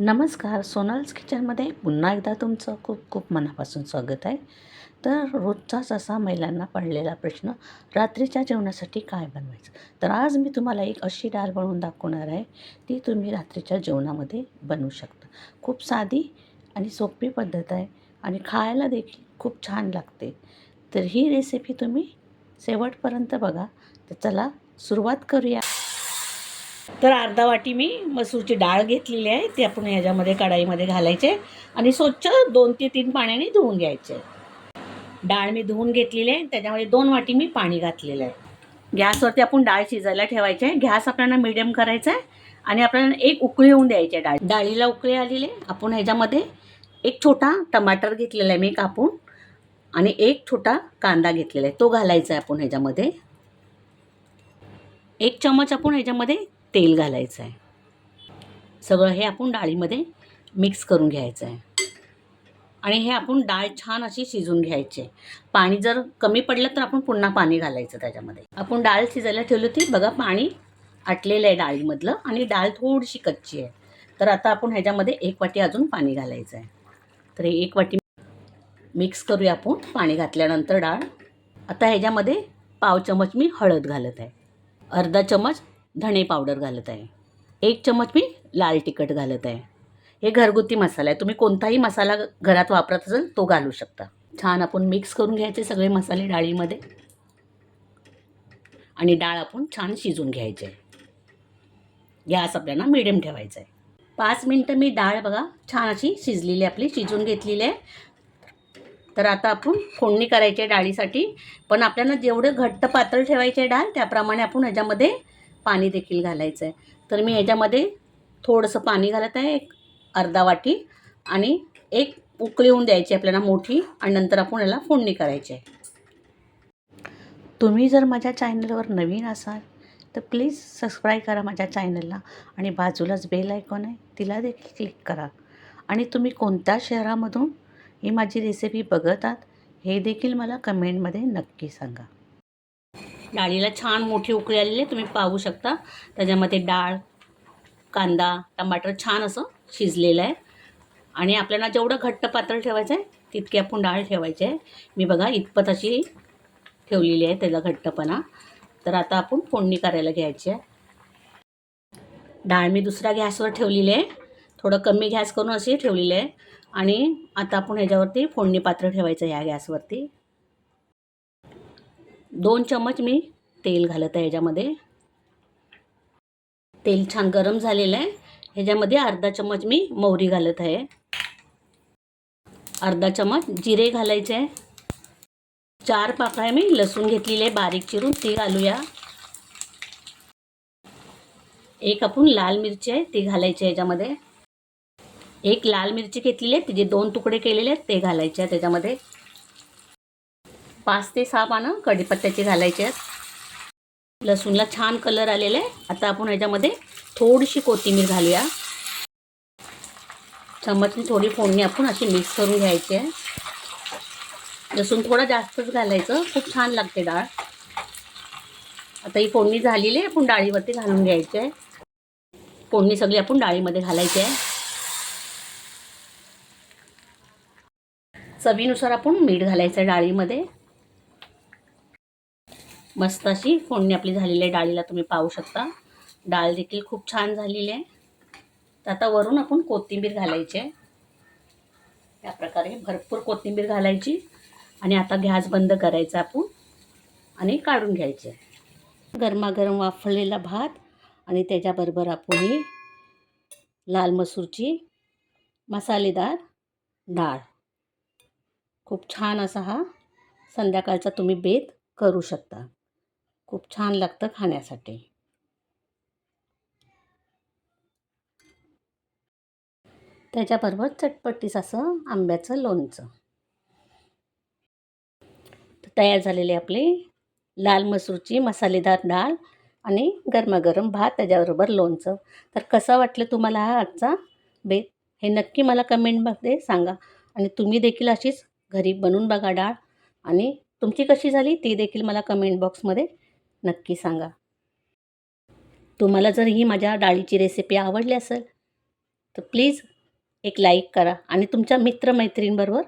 नमस्कार सोनल्स किचनमध्ये पुन्हा एकदा तुमचं खूप खूप मनापासून स्वागत आहे. तर रोजचाच असा महिलांना पडलेला प्रश्न रात्रीच्या जेवणासाठी काय बनवायचं? तर आज मी तुम्हाला एक अशी डाळ बनवून दाखवणार आहे ती तुम्ही रात्रीच्या जेवणामध्ये बनवू शकता. खूप साधी आणि सोपी पद्धत आहे आणि खायला देखील खूप छान लागते. तर ही रेसिपी तुम्ही शेवटपर्यंत बघा. तर चला सुरुवात करूया. तर अर्धा वाटी मी मसूरची डाळ घेतलेली आहे. ती आपण ह्याच्यामध्ये कढाईमध्ये घालायचे आणि स्वच्छ दोन ते तीन पाण्याने धुवून घ्यायचे. डाळ मी धुवून घेतलेली आहे. त्याच्यामध्ये दोन वाटी मी पाणी घातलेलं आहे. गॅसवरती आपण डाळ शिजायला ठेवायची आहे. गॅस आपल्याला मिडियम करायचा आहे आणि आपल्याला एक उकळी होऊन द्यायची आहे डाळ. डाळीला उकळी आलेली आहे. आपण ह्याच्यामध्ये एक छोटा टमाटर घेतलेला आहे मी कापून आणि एक छोटा कांदा घेतलेला आहे. तो घालायचा आहे आपण ह्याच्यामध्ये. एक चमच आपण ह्याच्यामध्ये तेल घालायचं आहे सगळं हे आपण डाळीमध्ये मिक्स करून घ्यायचं आहे आणि हे आपण डाळ छान अशी शिजून घ्यायची आहे. पाणी जर कमी पडलं तर आपण पुन्हा पाणी घालायचं त्याच्यामध्ये. आपण डाळ शिजायला ठेवली होती. बघा पाणी आटलेलं आहे डाळीमधलं आणि डाळ थोडीशी कच्ची आहे. तर आता आपण ह्याच्यामध्ये एक वाटी अजून पाणी घालायचं आहे तर हे एक वाटी मिक्स करूया आपण. पाणी घातल्यानंतर डाळ. आता ह्याच्यामध्ये पाव चमच मी हळद घालत आहे. अर्धा चमच धणे पावडर घालत आहे. एक चमच मी लाल तिखट घालत आहे. हे घरगुती मसाला आहे. तुम्ही कोणताही मसाला घरात वापरत असेल तो घालू शकता. छान आपण मिक्स करून घ्यायचे सगळे मसाले डाळीमध्ये. आणि डाळ आपण छान शिजून घ्यायचे. गॅस आपल्याला मिडियम ठेवायचा आहे. पाच मिनटं मी डाळ बघा छान अशी शिजलेली आपली शिजून घेतलेली आहे. तर आता आपण फोडणी करायची आहे डाळीसाठी. पण आपल्याला जेवढं घट्ट पातळ ठेवायचे आहे डाळ त्याप्रमाणे आपण ह्याच्यामध्ये पाणी देखील घालायचं आहे तर मी ह्याच्यामध्ये थोडंसं पाणी घालत आहे एक अर्धा वाटी. आणि एक उकळी होऊन द्यायची आपल्याला मोठी आणि नंतर आपण याला फोडणी करायची आहे. तुम्ही जर माझ्या चॅनलवर नवीन असाल तर प्लीज सबस्क्राईब करा माझ्या चॅनलला आणि बाजूलाच बेल आयकॉन आहे तिला देखील क्लिक करा. आणि तुम्ही कोणत्या शहरामधून ही माझी रेसिपी बघत आहात हे देखील मला कमेंटमध्ये नक्की सांगा. डाळीला छान मोठी उकळी आलेली आहे तुम्ही पाहू शकता. त्याच्यामध्ये डाळ कांदा टमाटर छान असं शिजलेलं आहे. आणि आपल्याला जेवढं घट्ट पातळ ठेवायचं आहे तितकी आपण डाळ ठेवायची आहे. मी बघा इतपत अशी ठेवलेली आहे त्याचा घट्टपणा. तर आता आपण फोडणी करायला घ्यायची आहे. डाळ मी दुसऱ्या गॅसवर ठेवलेली आहे. थोडं कमी गॅस करून अशी ठेवलेली आहे. आणि आता आपण ह्याच्यावरती फोडणी पात्र ठेवायचं ह्या गॅसवरती. दोन चमच मी तेल घालत आहे ह्याच्यामध्ये. तेल छान गरम झालेलं आहे. ह्याच्यामध्ये अर्धा चमच मी मोहरी घालत आहे. अर्धा चमच जिरे घालायचे आहे. चार पाकळ्या मी लसूण घेतलेली आहे. बारीक चिरून ती घालूया. एक आपण लाल मिरची आहे ती घालायची आहे ह्याच्यामध्ये. एक लाल मिरची घेतलेली आहे. तिचे दोन तुकडे केलेले आहेत ते घालायचे आहे त्याच्यामध्ये पाच ते सहा पानं कढीपत्त्याची घालायची आहेत. लसूणला छान कलर आलेला आहे. आता आपण ह्याच्यामध्ये थोडीशी कोथिंबीर घालूया. चमचनी थोडी फोडणी आपण अशी मिक्स करून घ्यायची आहे. लसूण थोडा जास्तच घालायचं. खूप छान लागते डाळ. आता ही फोडणी झालेली आहे. आपण डाळीवरती घालून घ्यायची आहे. फोडणी सगळी आपण डाळीमध्ये घालायची आहे. चवीनुसार आपण मीठ घालायचं आहे डाळीमध्ये. मस्त अशी फोडणी आपली झालेली आहे. डाळीला तुम्ही पाहू शकता. डाळ देखील खूप छान झालेली आहे. तर आता वरून आपण कोथिंबीर घालायची आहे. त्या प्रकारे भरपूर कोथिंबीर घालायची. आणि आता गॅस बंद करायचा आपण. आणि काढून घ्यायचे गरमागरम वाफळलेला भात आणि त्याच्याबरोबर आपण ही लाल मसूरची मसालेदार डाळ. खूप छान असा हा संध्याकाळचा तुम्ही बेत करू शकता. खूप छान लागतं खाण्यासाठी. त्याच्याबरोबर चटपटीस असं आंब्याचं लोणचं. तयार झालेली आपली लाल मसूरची मसालेदार डाळ आणि गरमागरम भात त्याच्याबरोबर लोणचं. तर कसं वाटलं तुम्हाला हा आजचा बेत? हे नक्की मला कमेंटमध्ये सांगा. आणि तुम्ही देखील अशीच घरी बनवून बघा डाळ. आणि तुमची कशी झाली ती देखील मला कमेंट बॉक्समध्ये नक्की सांगा. तुम्हाला जर ही माझ्या डाळीची रेसिपी आवडली असेल तर प्लीज एक लाईक करा आणि तुमच्या मित्रमैत्रिणींबरोबर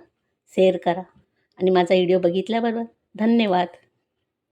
शेअर करा. आणि माझा व्हिडिओ बघितल्याबरोबर धन्यवाद.